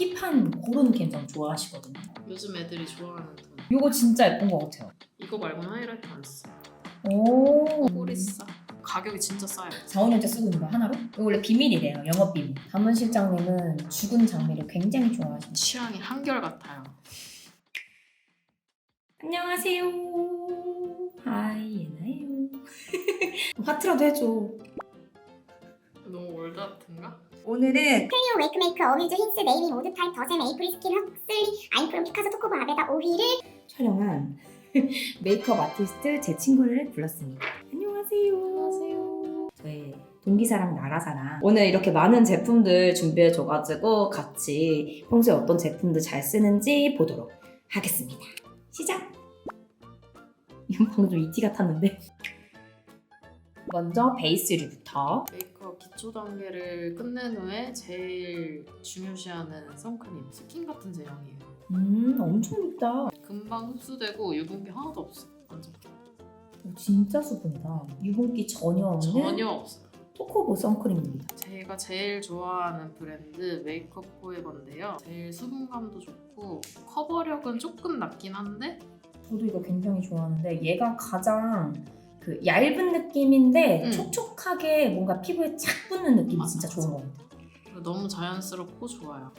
힙한 그런 감성 좋아하시거든요. 요즘 애들이 좋아하는 톤. 이거 진짜 예쁜 것 같아요. 이거 말고는 하이라이트 안 써. 오. 꼴이 싸. 가격이 진짜 싸요. 4, 5년째 쓰고 있는 거 하나로? 이거 원래 비밀이래요. 영업 비밀. 담은 실장님은 죽은 장미를 굉장히 좋아하시는 취향이 한결 같아요. 안녕하세요. 하이 예나예요. 하트라도 해줘. 너무 올드아트인가? 오늘은 클리오 웨이크메이크 어뮤즈 힌스 네이밍 오드 타입 더셈 에이프릴 스킨 헉슬리 아임프롬 피카소 토코보 아베다 오휘를 촬영한 메이크업 아티스트 제 친구를 불렀습니다. 안녕하세요. 안녕하세요. 저희 동기사랑 나라사랑 오늘 이렇게 많은 제품들 준비해줘가지고 같이 평소에 어떤 제품들 잘 쓰는지 보도록 하겠습니다. 시작! 이건 방금 좀 이티 같았는데 먼저 베이스류부터 메이크업 기초 단계를 끝낸 후에 제일 중요시하는 선크림. 스킨 같은 제형이에요. 음 엄청 립다 금방 흡수되고 유분기 하나도 없어. 완전 오, 진짜 수분이다 유분기 전혀 없는 전혀 없어요. 토코보 선크림입니다 제가 제일 좋아하는 브랜드 메이크업 포에버인데요. 제일 수분감도 좋고 커버력은 조금 낮긴 한데 저도 이거 굉장히 좋아하는데 얘가 가장 그 얇은 느낌인데 음. 촉촉하게 뭔가 피부에 착 붙는 느낌이 맞아, 진짜. 좋은 것 같아요 너무 자연스럽고 좋아요.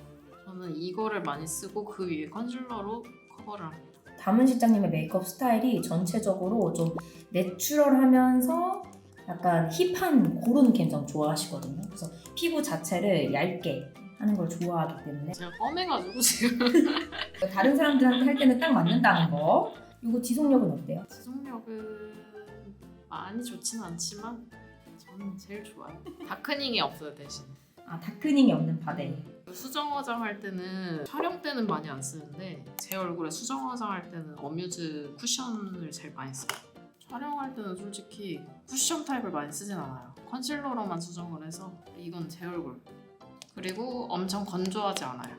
저는 이거를 많이 쓰고 그 위에 컨실러로 커버를 합니다. 담은 실장님의 메이크업 스타일이 전체적으로 좀 내추럴하면서 약간 힙한 그런 감성 좋아하시거든요. 그래서 피부 자체를 얇게 하는 걸 좋아하기 때문에 제가 껌해가지고 지금 다른 사람들한테 할 때는 딱 맞는다는 거. 이거 지속력은 어때요? 지속력은 많이 좋지는 않지만 저는 제일 좋아요. 다크닝이 없어요 대신. 아 다크닝이 없는 바데. 수정 화장 할 때는 촬영 때는 많이 안 쓰는데 제 얼굴에 수정 화장 할 때는 어뮤즈 쿠션을 제일 많이 써요. 촬영할 때는 솔직히 쿠션 타입을 많이 쓰진 않아요. 컨실러로만 수정을 해서 이건 제 얼굴. 그리고 엄청 건조하지 않아요.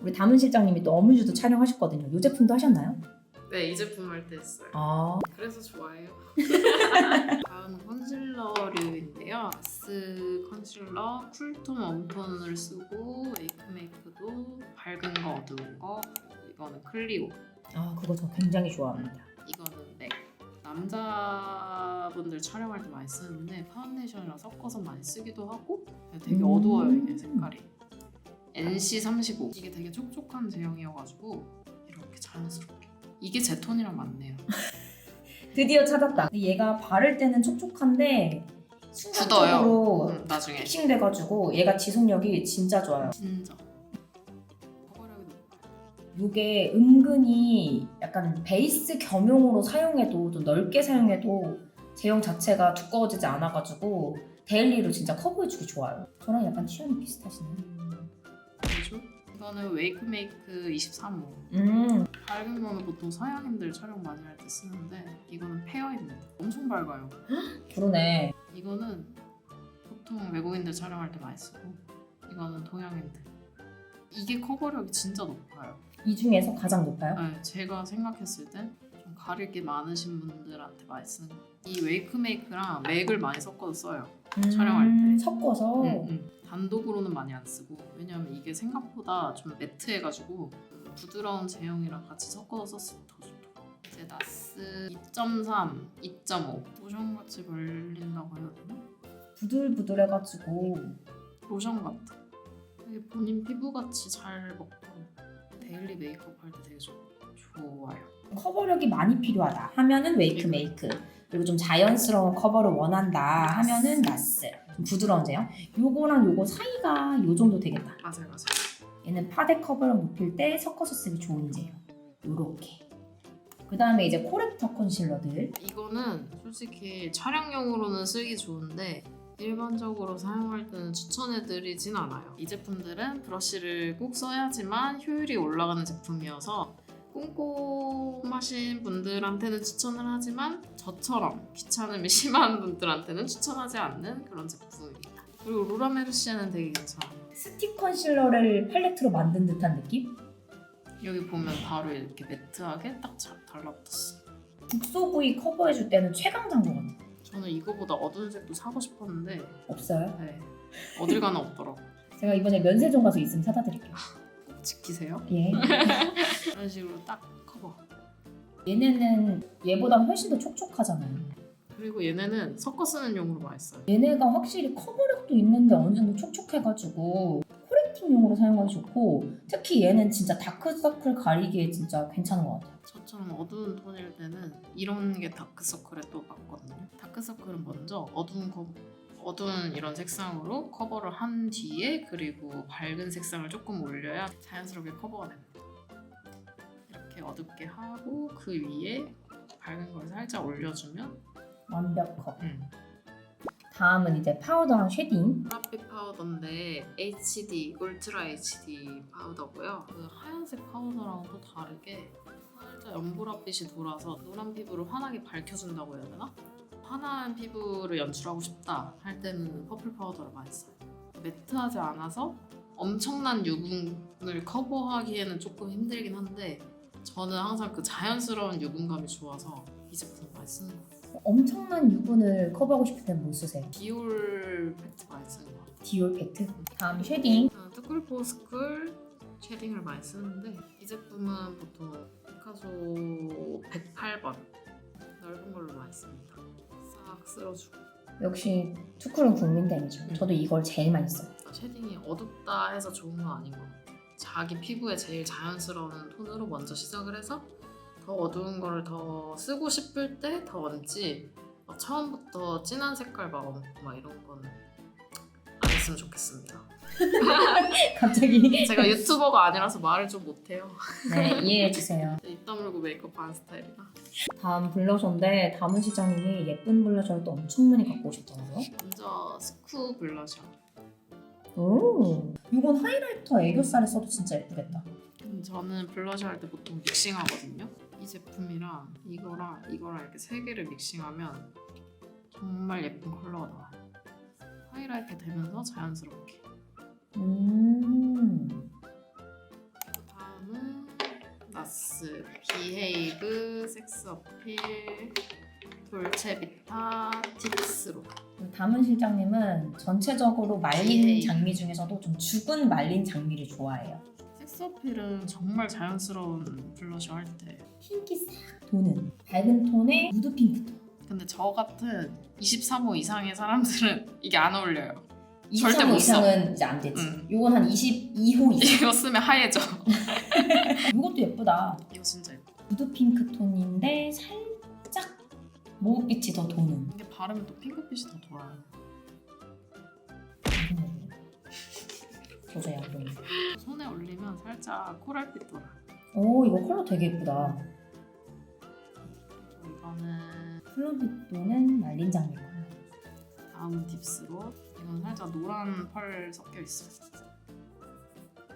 우리 담은 실장님이 또 어뮤즈도 촬영하셨거든요. 이 제품도 하셨나요? 네, 이 제품 할 때 했어요. 아 그래서 좋아해요. 다음 컨실러류인데요. 마스 컨실러, 쿨톤, 웜톤을 쓰고 메이크 메이크도 밝은 거, 어두운 거. 그리고 이거는 클리오. 아 그거 저 굉장히 좋아합니다. 이거는 맥. 남자분들 촬영할 때 많이 쓰는데 파운데이션이랑 섞어서 많이 쓰기도 하고 되게 음. 어두워요 이게 색깔이. NC35 이게 되게 촉촉한 제형이어가지고 이렇게 자연스럽게 이게 제 톤이랑 맞네요. 드디어 찾았다. 얘가 바를 때는 촉촉한데 굳어요. 순간적으로 음, 나중에 픽싱돼가지고 얘가 지속력이 진짜 좋아요. 진짜. 이게 은근히 약간 베이스 겸용으로 사용해도 좀 넓게 사용해도 제형 자체가 두꺼워지지 않아가지고 데일리로 진짜 커버해주기 좋아요. 저랑 약간 취향이 비슷하시네요. 이거는 웨이크메이크 23호 음, 밝은 거는 보통 서양인들 촬영 많이 할 때 쓰는데 이거는 페어입니다. 엄청 밝아요. 그러네. 이거는 보통 외국인들 촬영할 때 많이 쓰고 이거는 동양인들. 이게 커버력이 진짜 높아요. 이 중에서 가장 높아요? 네, 제가 생각했을 때 좀 가릴 게 많으신 분들한테 많이 쓰는 거. 이 웨이크메이크랑 맥을 많이 섞어서 써요. 촬영할 때. 음, 섞어서? 응, 응. 단독으로는 많이 안 쓰고 왜냐면 이게 생각보다 좀 매트해가지고 음, 부드러운 제형이랑 같이 섞어서 썼으면 더 좋더라고 이제 나스 2.3, 2.5 로션 같이 발린다고 해야 되나? 부들부들해가지고. 로션 같아. 되게 본인 피부 같이 잘 먹고 데일리 메이크업 할 때 되게 좋, 좋아요. 커버력이 많이 필요하다 하면은 웨이크 메이크 그리고 좀 자연스러운 커버를 원한다 하면은 나스. 좀 부드러운 제형 요거랑 요거 사이가 요 정도 되겠다. 맞아요 맞아요. 얘는 파데 커버력 높일 때 섞어서 쓰기 좋은 제형 요렇게. 그 다음에 이제 코렉터 컨실러들. 이거는 솔직히 촬영용으로는 쓰기 좋은데 일반적으로 사용할 때는 추천해드리진 않아요. 이 제품들은 브러쉬를 꼭 써야지만 효율이 올라가는 제품이어서 꼼꼼하신 분들한테는 추천을 하지만 저처럼 귀찮음이 심한 분들한테는 추천하지 않는 그런 제품입니다. 그리고 로라 메르시아는 되게 괜찮아요. 스틱 컨실러를 팔레트로 만든 듯한 느낌? 여기 보면 바로 이렇게 매트하게 딱 잘 달라붙었어. 국소 부위 커버해줄 때는 최강자인 것 같아 저는 이거보다 어두운 색도 사고 싶었는데 없어요? 네. 어딜 가나 없더라고. 제가 이번에 면세점 가서 있으면 사다 드릴게요. 지키세요. 예. 이런 식으로 딱 커버. 얘네는 얘보다 훨씬 더 촉촉하잖아요. 그리고 얘네는 섞어 쓰는 용으로 많이 써요. 얘네가 확실히 커버력도 있는데 어느 정도 촉촉해가지고 코렉팅용으로 사용하기 좋고 특히 얘는 진짜 다크서클 가리기에 진짜 괜찮은 것 같아요. 저처럼 어두운 톤일 때는 이런 게 다크서클에 또 맞거든요. 다크서클은 먼저 어두운 거 어두운 이런 색상으로 커버를 한 뒤에 그리고 밝은 색상을 조금 올려야 자연스럽게 커버가 됩니다. 이렇게 어둡게 하고 그 위에 밝은 걸 살짝 올려주면 완벽커. 음. 다음은 이제 파우더랑 쉐딩. 보랏빛 파우더인데 HD 울트라 HD 파우더고요. 그 하얀색 파우더랑 또 다르게 살짝 연보랏빛이 돌아서 노란 피부를 환하게 밝혀준다고 해야 되나? 환한 피부를 연출하고 싶다 할 때는 퍼플 파우더를 많이 써요. 매트하지 않아서 엄청난 유분을 커버하기에는 조금 힘들긴 한데 저는 항상 그 자연스러운 유분감이 좋아서 이 제품 많이 쓰는 것 같아요. 엄청난 유분을 커버하고 싶을 땐뭐 쓰세요? 디올 팩트 많이 쓰는 것 같아요. 디올 팩트. 다음 쉐딩. 어, 뜨꿀포스쿨 쉐딩을 많이 쓰는데 이 제품은 보통 피카소 108번 넓은 걸로 많이 씁니다. 싹 쓸어주고 역시 투쿨은 국민템이죠. 음. 저도 이걸 제일 많이 써요. 쉐딩이 어둡다 해서 좋은 건 아닌 것 같아요. 자기 피부에 제일 자연스러운 톤으로 먼저 시작을 해서 더 어두운 거를 더 쓰고 싶을 때 더 얹지 막 처음부터 진한 색깔 막 얹고 막 이런 거는 안 했으면 좋겠습니다. 갑자기. 제가 유튜버가 아니라서 말을 좀 못해요. 네, 이해해 주세요. 입 다물고 메이크업 하는 스타일이라. 다음 블러셔인데 다문 시장님이 예쁜 블러셔를 또 엄청 많이 갖고 오셨더라고요. 먼저 스쿠 블러셔. 오, 이건 하이라이터 애교살에 써도 진짜 예쁘겠다. 음, 저는 블러셔 할 때 보통 믹싱하거든요. 이 제품이랑 이거랑 이거랑 이렇게 세 개를 믹싱하면 정말 예쁜 컬러가 나와요. 하이라이트 되면서 자연스럽게. 음, 다음은 나스 비헤이브 섹스 어필 돌체비타 팁스로 다문 실장님은 전체적으로 말린 예. 장미 중에서도 좀 죽은 말린 장미를 좋아해요. 섹스 어필은 정말 자연스러운 블러셔 할 때. 핑기 싹 도는 밝은 톤의 누드 핑크 톤. 근데 저 같은 23호 이상의 사람들은 이게 안 어울려요. 절대 23호 못 써. 이상은 이제 안 되지. 응. 요건 한 22호 이상. 이거 쓰면 하얘져. 이것도 예쁘다. 이거 진짜 예뻐. 누드 핑크 톤인데 살짝 모브빛이 더 도는. 이게 바르면 또 핑크빛이 더 돌아요. 보세요. 여러분. 손에 올리면 살짝 코랄빛 돌아. 오 이거 컬러 되게 예쁘다. 그리고 이거는 플로빗 도는 말린 장미고. 다음 딥스로 이건 살짝 노란 펄 섞여 있어.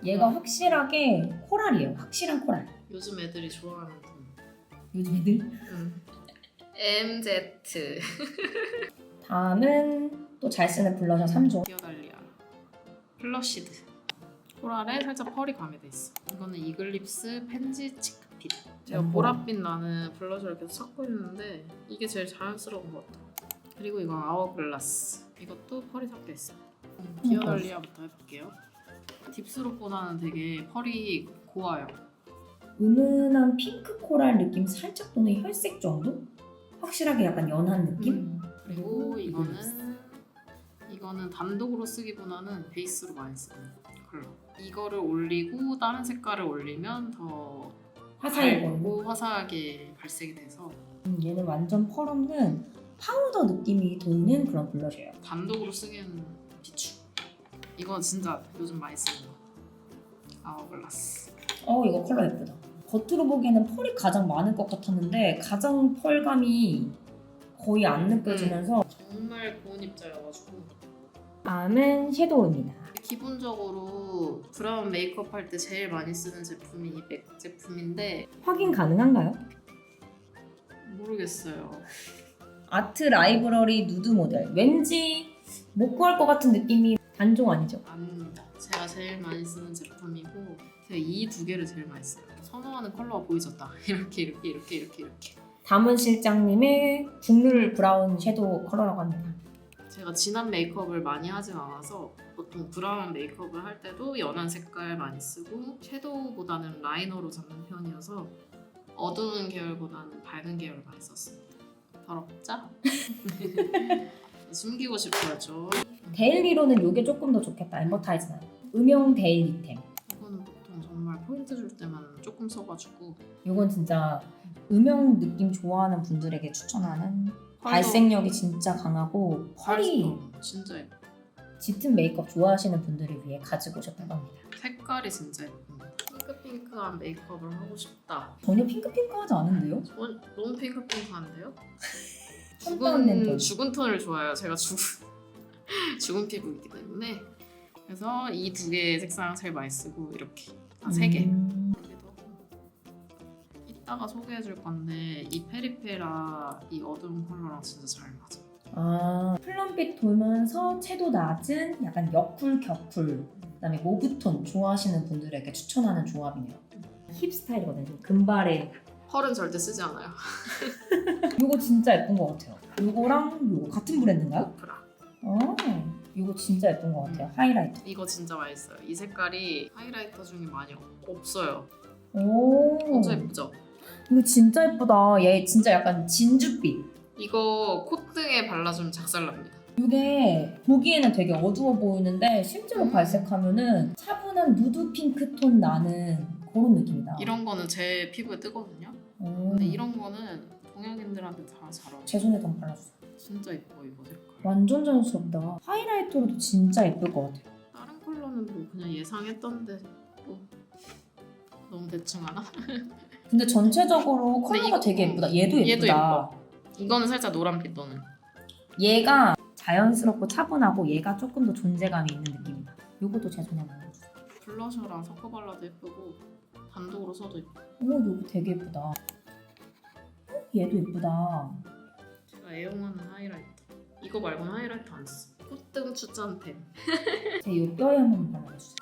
얘가 확실하게 코랄이에요. 확실한 코랄. 요즘 애들이 좋아하는 톤. 요즘 애들. 음. MZ 다음은 또 잘 쓰는 블러셔 3종. 디어달리아 플러시드 코랄에 살짝 펄이 가미돼 있어. 이거는 이글립스 펜지 치크핏. 제가 음. 보랏빛 나는 블러셔를 계속 찾고 있는데 이게 제일 자연스러운 것 같아. 그리고 이건 아워글라스. 이것도 펄이 섞여 있어. 음, 디어달리아부터 해볼게요. 딥스로보다는 되게 펄이 고와요. 은은한 핑크 코랄 느낌 살짝 도는 혈색 정도? 확실하게 약간 연한 느낌? 음. 그리고 이거는 이거는 단독으로 쓰기보다는 베이스로 많이 쓰는 컬러. 이거를 올리고 다른 색깔을 올리면 더 화사해 보이는. 밝고 화사하게 발색이 돼서 음, 얘는 완전 펄 없는 파우더 느낌이 도는 그런 블러셔예요. 단독으로 쓰기에는 비추. 이건 진짜 요즘 많이 쓰는 거. 아워글라스. 어 이거 컬러 예쁘다. 겉으로 보기에는 펄이 가장 많을 것 같았는데 가장 펄감이 거의 안 느껴지면서 정말 고운 입자여가지고 다음은 섀도우입니다. 기본적으로 브라운 메이크업 할 때 제일 많이 쓰는 제품이 이 맥 제품인데 확인 가능한가요? 모르겠어요. 아트 라이브러리 누드 모델. 왠지 못 구할 것 같은 느낌이 단종 아니죠? 아닙니다. 제가 제일 많이 쓰는 제품이고 제가 이두 개를 제일 많이 써요. 선호하는 컬러가 보이졌다. 이렇게 이렇게 이렇게 이렇게 이렇게. 담은 실장님의 국룰 브라운 섀도우 컬러라고 합니다. 제가 진한 메이크업을 많이 하진 않아서 보통 브라운 메이크업을 할 때도 연한 색깔 많이 쓰고 섀도우보다는 라이너로 잡는 편이어서 어두운 계열보다는 밝은 계열 많이 썼습니다. 더럽죠? 숨기고 싶어야죠. 데일리로는 이게 조금 더 좋겠다. 엠버타이즈나 음영 데일리템. 이거는 보통 정말 포인트 줄 때만 조금 써가지고 이건 진짜 음영 느낌 좋아하는 분들에게 추천하는 발색력이 진짜 강하고 펄이 펄이 진짜 예뻐. 짙은 메이크업 좋아하시는 분들을 위해 가지고 오셨다고 합니다. 색깔이 진짜 예쁩니다. 핑크핑크한 메이크업을 하고 싶다. 전혀 핑크핑크하지 않은데요? 전 너무 핑크핑크한데요? 톤다운된 죽은 톤. 죽은 톤을 좋아해요. 제가 죽은 죽은 피부이기 때문에 그래서 이 두 개의 색상 제일 많이 쓰고 이렇게 아, 세 개. 음, 이따가 소개해줄 건데 이 페리페라 이 어두운 컬러랑 진짜 잘 맞아. 아 플럼빛 돌면서 채도 낮은 약간 여쿨 격쿨 그다음에 모브톤 좋아하시는 분들에게 추천하는 조합이네요. 힙 스타일이거든요. 금발에 펄은 절대 쓰지 않아요. 이거 진짜 예쁜 것 같아요. 이거랑 이거 같은 브랜드인가요? 오프라. 어, 이거 진짜 예쁜 것 같아요. 하이라이터. 이거 진짜 맛있어요. 이 색깔이 하이라이터 중에 많이 없어요. 오, 엄청 예쁘죠? 이거 진짜 예쁘다. 얘 진짜 약간 진주빛. 이거 콧등에 발라주면 작살납니다. 이게 보기에는 되게 어두워 보이는데 실제로 음. 발색하면은 차분한 누드 핑크 톤 나는 그런 느낌이다. 이런 거는 제 피부에 뜨거든요. 음. 근데 이런 거는 동양인들한테 다 잘 어울려. 제 손에 좀 발라주세요. 진짜 예뻐 이거 색깔. 완전 자연스럽다. 하이라이터로도 진짜 예쁠 것 같아요. 다른 컬러는 뭐 그냥 예상했던데 뭐 너무 대충 하나? 근데 전체적으로 컬러가 이거- 되게 예쁘다. 얘도 예쁘다. 얘도 예뻐. 이거는 살짝 노란빛 너는. 얘가 자연스럽고 차분하고 얘가 조금 더 존재감이 있는 느낌이다. 요것도 제 손에 발라주세요. 블러셔랑 섞어 발라도 예쁘고 단독으로 써도 예뻐. 오, 요거 되게 예쁘다. 어, 얘도 예쁘다. 제가 애용하는 하이라이터. 이거 말고는 하이라이터 안 써. 콧등 추천템. 제 요 뼈에 한번 발라주세요.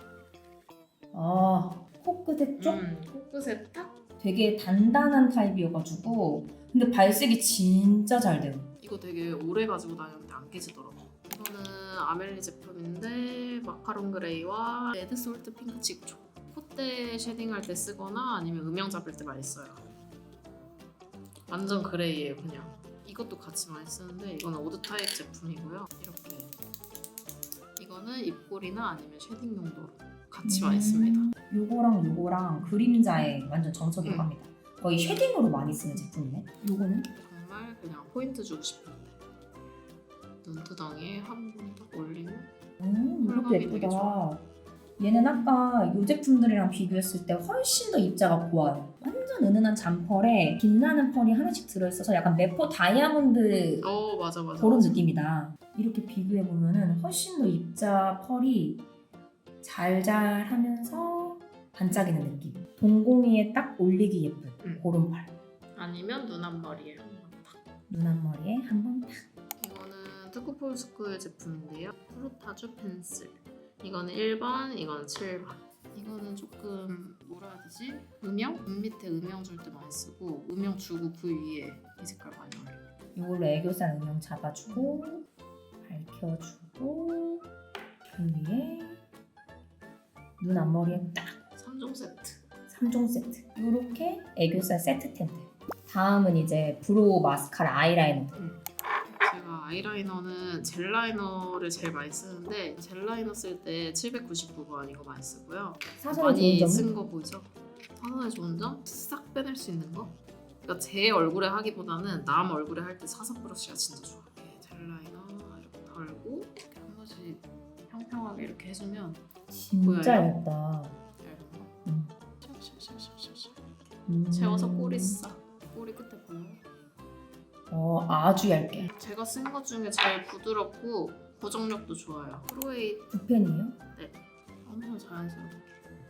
아, 코끝에 쪽 음, 코끝에 딱. 되게 단단한 타입이어가지고 근데 발색이 진짜 잘 돼요. 이거 되게 오래 가지고 다녔는데 안 깨지더라고. 이거는 아멜리 제품인데 마카롱 그레이와 레드 솔트 핑크 칙초. 콧대 쉐딩할 때 쓰거나 아니면 음영 잡을 때 많이 써요. 완전 그레이예요 그냥. 이것도 같이 많이 쓰는데 이거는 오드 타입 제품이고요. 이렇게. 이거는 입꼬리나 아니면 쉐딩 용도로 같이 많이 씁니다. 요거랑 요거랑 그림자에 완전 정석이 음. 갑니다. 거의 쉐딩으로 많이 쓰는 제품이네. 요거는 정말 그냥 포인트 주고 싶은데 눈두덩이에 한 번 딱 올리면 음, 이것도 컬감이 되게 예쁘다. 좋아. 얘는 아까 요 제품들이랑 비교했을 때 훨씬 더 입자가 고와요. 완전 은은한 잔펄에 빛나는 펄이 하나씩 들어있어서 약간 메포 다이아몬드 어 맞아 맞아. 그런 맞아. 느낌이다. 이렇게 비교해 보면은 훨씬 더 입자 펄이 잘잘하면서 반짝이는 느낌. 동공이에 딱 올리기 예쁜 음. 그런 펄. 아니면 눈 앞머리에 한번 탁. 눈 앞머리에 한번 탁. 투쿠폴스쿠의 제품인데요. 프로타주 펜슬. 이거는 1번, 이거는 7번. 이거는 조금 뭐라 해야 되지? 음영? 눈 밑에 음영 줄 때 많이 쓰고 음영 주고 그 위에 이 색깔 많이 올려. 이걸로 애교살 음영 잡아주고 밝혀주고 그 위에 눈 앞머리에 딱 3종 세트. 3종 세트. 이렇게 애교살 세트템들. 다음은 이제 브로우 마스카라 아이라이너. 제가 아이라이너는 젤 라이너를 제일 많이 쓰는데 젤 라이너 쓸 때 799번 이거 많이 쓰고요. 사선의 많이 좋은 점은 쓴거 보이죠? 사선의 좋은 점? 싹 빼낼 수 있는 거? 그러니까 제 얼굴에 하기보다는 남 얼굴에 할 때 사선 브러쉬가 진짜 좋아. 이렇게 젤 라이너 이렇게 덜고 이렇게 한 번씩 평평하게 이렇게 해주면 진짜 보여요? 얇다. 얇은 거. 음. 샤샤샤샤샤. 음. 재워서 꼬리 싸. 꼬리 끝에 보여? 어, 아주 얇게. 제가 쓴 것 중에 제일 부드럽고 고정력도 좋아요. 프로에이 붓펜이에요? 엄청 자연스러워.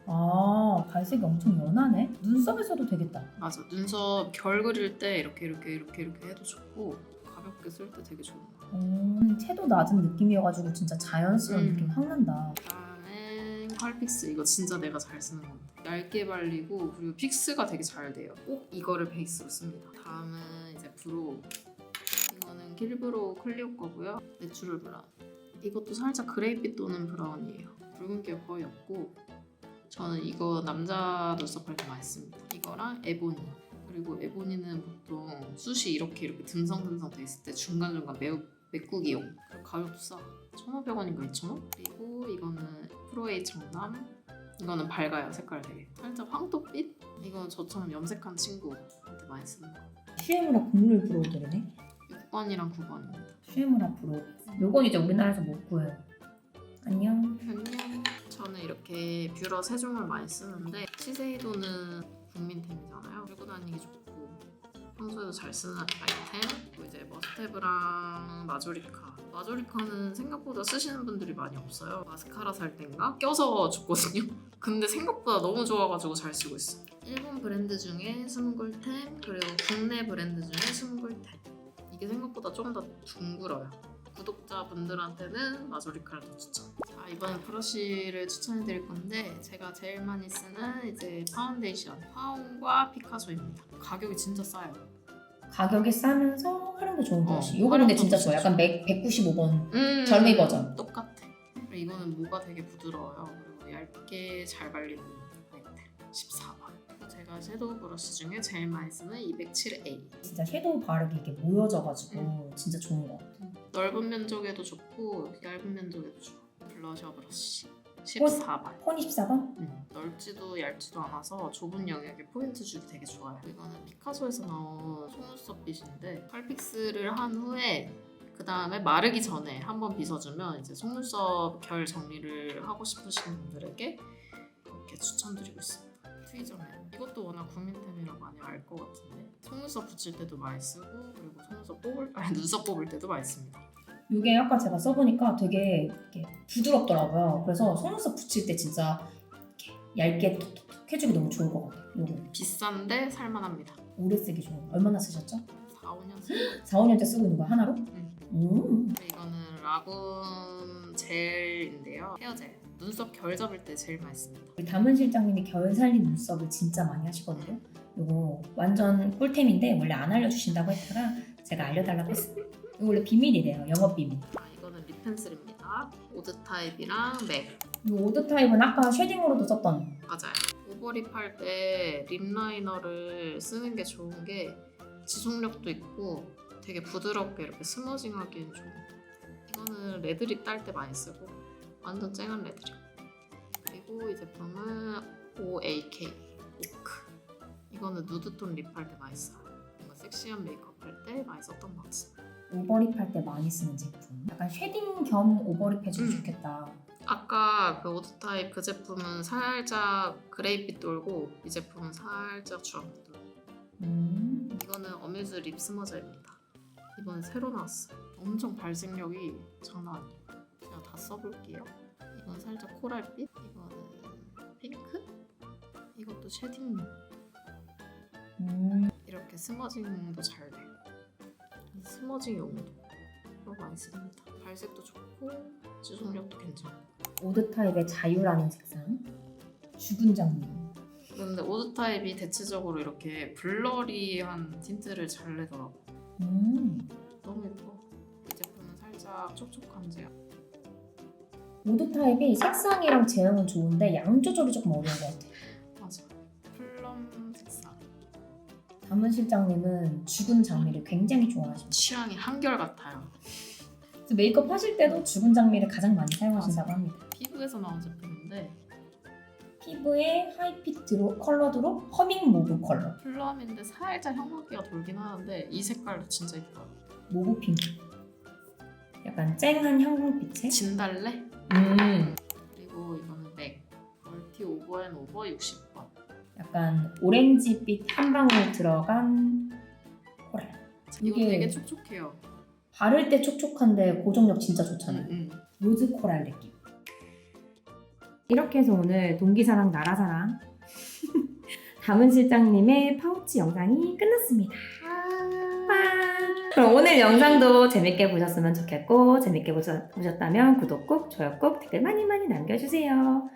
아, 발색이 엄청 연하네. 눈썹에서도 되겠다. 맞아. 눈썹 결 그릴 때 이렇게 이렇게 이렇게 이렇게 해도 좋고 가볍게 쓸 때 되게 좋은 거. 음, 채도 낮은 느낌이어가지고 진짜 자연스러운 음. 느낌 확 난다. 다음엔 컬픽스 이거 진짜 내가 잘 쓰는 건데 얇게 발리고 그리고 픽스가 되게 잘 돼요 꼭 이거를 베이스로 씁니다 다음은 브로우 이거는 킬브로 클리오 거고요. 내추럴 브라운. 이것도 살짝 그레이빛 도는 브라운이에요. 붉은기가 거의 없고 저는 이거 남자 눈썹 할 때 많이 씁니다. 이거랑 에보니. 그리고 에보니는 보통 숱이 이렇게 이렇게 듬성듬성 돼 있을 때 중간중간 매우 메꾸기용. 그리고 가격도 싸. 1,500원인가 2,000원? 그리고 이거는 프로에이 청담. 이거는 밝아요 색깔 되게. 살짝 황토빛? 이건 저처럼 염색한 친구한테 많이 쓰는 거. 슈에무라 국룰 브로우들이네. 6번이랑 9번입니다. 슈에무라 브로우. 요건 이제 우리나라에서 못 구해요. 안녕. 안녕. 저는 이렇게 뷰러 세 종을 많이 쓰는데 시세이도는 국민템이잖아요. 들고 다니기 좋고 평소에도 잘 쓰는 아이템. 그리고 이제 머스테브랑 마조리카. 마조리카는 생각보다 쓰시는 분들이 많이 없어요. 마스카라 살 땐가 껴서 줬거든요. 근데 생각보다 너무 좋아가지고 잘 쓰고 있어요. 일본 브랜드 중에 스무골템 그리고 국내 브랜드 중에 스무골템. 이게 생각보다 좀더 둥글어요. 구독자분들한테는 마조리카를 더 추천. 자 이번에 브러쉬를 추천해드릴 건데 제가 제일 많이 쓰는 이제 파운데이션 파운과 피카소입니다. 가격이 진짜 싸요. 가격이 싸면서 활용도 좋은 어, 브러쉬. 요거 근데 활용도 진짜 좋아. 진짜 약간 100, 195번. 음, 젊은 버전. 똑같아. 그리고 이거는 모가 되게 부드러워요. 그리고 얇게 잘 발리는 아이템. 14번. 제가 섀도우 브러쉬 중에 제일 많이 쓰는 207A. 진짜 섀도우 바르기 이게 모여져가지고 진짜 좋은 것 같아. 넓은 면적에도 좋고 얇은 면적에도 좋아. 블러셔 브러쉬 14번. 폰 24번? 음, 넓지도 얇지도 않아서 좁은 영역에 포인트 주기 되게 좋아요. 이거는 피카소에서 나온 속눈썹 빗인데 컬픽스를 한 후에 그 다음에 마르기 전에 한번 빗어주면 이제 속눈썹 결 정리를 하고 싶으신 분들에게 이렇게 추천드리고 있습니다. 트위저맨 이것도 워낙 국민템이라 많이 알 것 같은데 속눈썹 붙일 때도 많이 쓰고 그리고 속눈썹 뽑을 아니 눈썹 뽑을 때도 많이 씁니다. 이게 아까 제가 써보니까 되게 이렇게 부드럽더라고요. 그래서 속눈썹 붙일 때 진짜 이렇게 얇게 톡톡톡 해주기 너무 좋을 것 같아요. 요거 비싼데 살만합니다. 오래 쓰기 좋은 거. 얼마나 쓰셨죠? 4, 5년 쓰고 4, 5년째 쓰고 있는 거 하나로? 음. 음. 네, 이거는 라군 젤인데요. 헤어젤. 눈썹 결 잡을 때 제일 씁니다. 우리 담은 실장님이 결 살린 눈썹을 진짜 많이 하시거든요. 요거 완전 꿀템인데 원래 안 알려주신다고 했다가 제가 알려달라고 했어요. 이거 원래 비밀이래요. 영업 비밀. 아, 이거는 립 펜슬입니다. 오드 타입이랑 맥. 이 오드 타입은 아까 쉐딩으로도 썼던 맞아요. 오버립 할 때 립 라이너를 쓰는 게 좋은 게 지속력도 있고 되게 부드럽게 이렇게 스머징 하기엔 좋은. 이거는 레드립 딸 때 많이 쓰고 완전 쨍한 레드립. 그리고 이 제품은 OAK 오크. 이거는 누드톤 립 할 때 많이 써요. 뭔가 섹시한 메이크업 할 때 많이 썼던 것 같습니다. 오버립 할 때 많이 쓰는 제품. 약간 쉐딩 겸 오버립 해주면 음. 좋겠다. 아까 그 오드 타입 그 제품은 살짝 그레이빛 돌고 이 제품은 살짝 주황빛 돌고 음. 이거는 어뮤즈 립 스머저입니다. 이번에 새로 나왔어요. 엄청 발색력이 장난 아니에요. 제가 다 써볼게요. 이건 살짝 코랄빛, 이거는 핑크, 이것도 쉐딩 음. 이렇게 스머징도 잘 돼요. 이 스머징 용도 로 많이 씁니다. 발색도 좋고 지속력도 괜찮고. 오드 타입의 자유라는 색상. 죽은 장미. 근데 오드 타입이 대체적으로 이렇게 블러리한 틴트를 잘 내더라고. 음. 너무 예뻐. 이 제품은 살짝 촉촉한 제형. 오드 타입이 색상이랑 제형은 좋은데 양 조절이 조금 어려운 것 같아요. 담은 실장님은 죽은 장미를 굉장히 좋아하십니다. 취향이 한결 같아요. 그래서 메이크업 하실 때도 죽은 장미를 가장 많이 사용하신다고 합니다. 피부에서 나온 제품인데 피부에 하이피트로 컬러드로 허밍 모브 컬러. 플럼인데 살짝 형광기가 돌긴 하는데 이 색깔도 진짜 예뻐요. 모브 핑크. 약간 쨍한 형광빛에. 진달래? 음. 그리고 이거는 맥. 멀티 오버 앤 오버 60번. 약간 오렌지빛 한 방울 들어간 코랄. 이거 이게- 되게 촉촉해요. 바를 때 촉촉한데 고정력 진짜 좋잖아요. 응, 응. 로즈 코랄 느낌. 이렇게 해서 오늘 동기사랑 나라사랑 담은 실장님의 파우치 영상이 끝났습니다. 빠! 그럼 오늘 영상도 재밌게 보셨으면 좋겠고 재밌게 보셨, 보셨다면 구독 꼭, 좋아요 꼭, 댓글 많이 많이 남겨주세요.